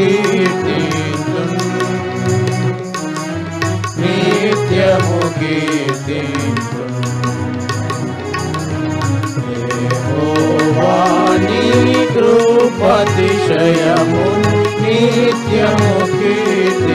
कीर्तितुं नित्यमु कीर्तितुं नित्यमुकेते कृपतिशयमु नित्यमु कीर्ति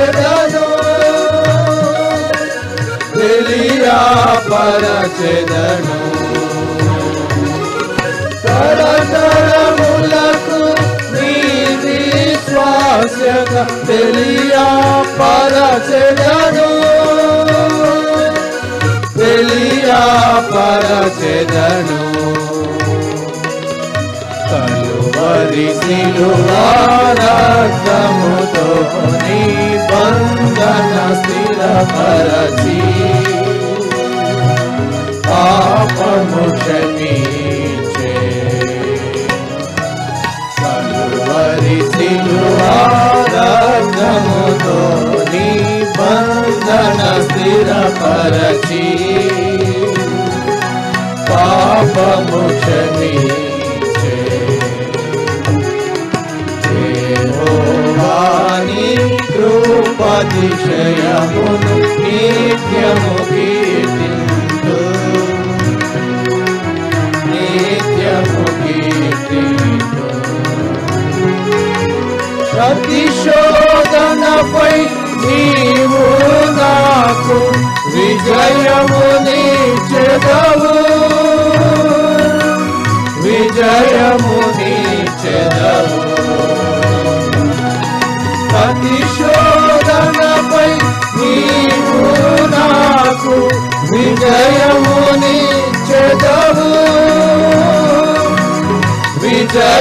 పరచెదను తెలియా పరచెదను. తరతరములకు నీ విశ్వాసత తెలియా పరచెదను. తెలియా పరచెదను. కలువరి મુક્તોની બંધન સ્થિર પરસી પાપ મુક્ષની છે સર્વરી સિંહ అతిశయమును నిత్యము కీర్తింతు నిత్యము కీర్తింతు ప్రతిశోధనపై నీవు నాకు విజయము నీచెదవు విజయము నీచెదవు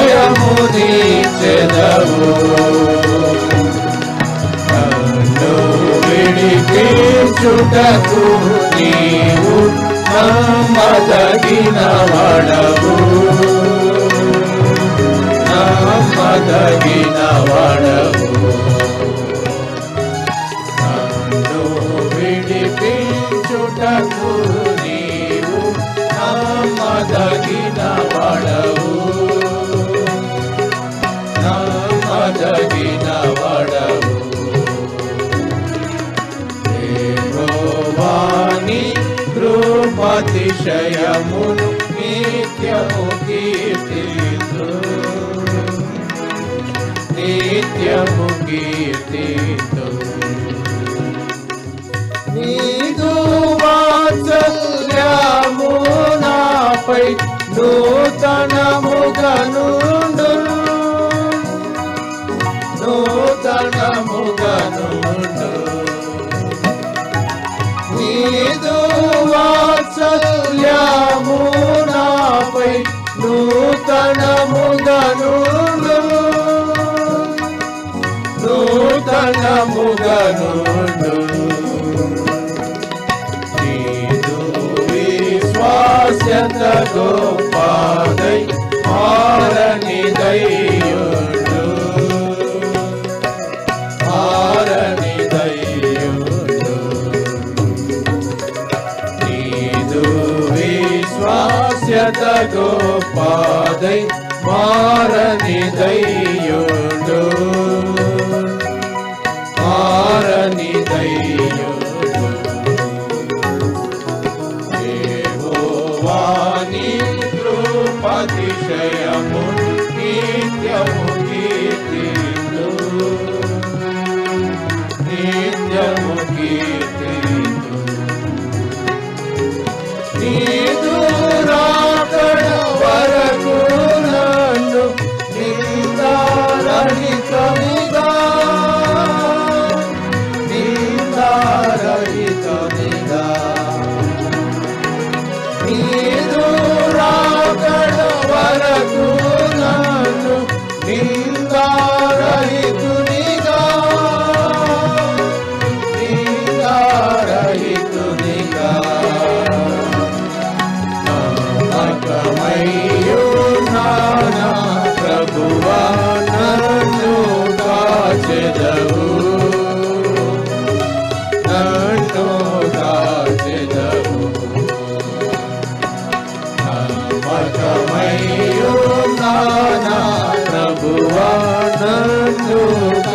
విజయముని చెదవు నన్ను విడిపించుటకు నీవు నమ్మదగిన వాడవు నమ్మదగిన వాడవు కీర్తింతు నీదు వాత్సల్యము నాపై నూతనముగనుండు నూతనముగనుండు నీదు వాత్సల్యము నాపై నూతనముగనుండు నూతనముగనుండు నీదు విశ్వాస్యత గోపాదై మారని దయ్యుడు మారని దయ్యుడు నీదు విశ్వాస్యత గోపాదై మారని దయ్యుడు. కృపతిశయము నిత్యము Amen.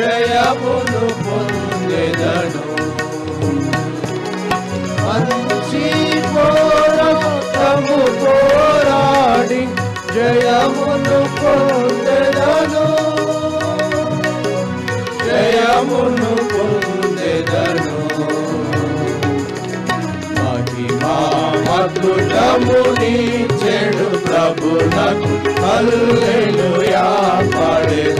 జయమును పొందెదను. మంచి పోరాటము పోరాడి జయమును పొందెదను. జయమును పొందెదను. మహిమా అద్భుతముని చెడు ప్రభునకు. హల్లెలూయా పాడెదను.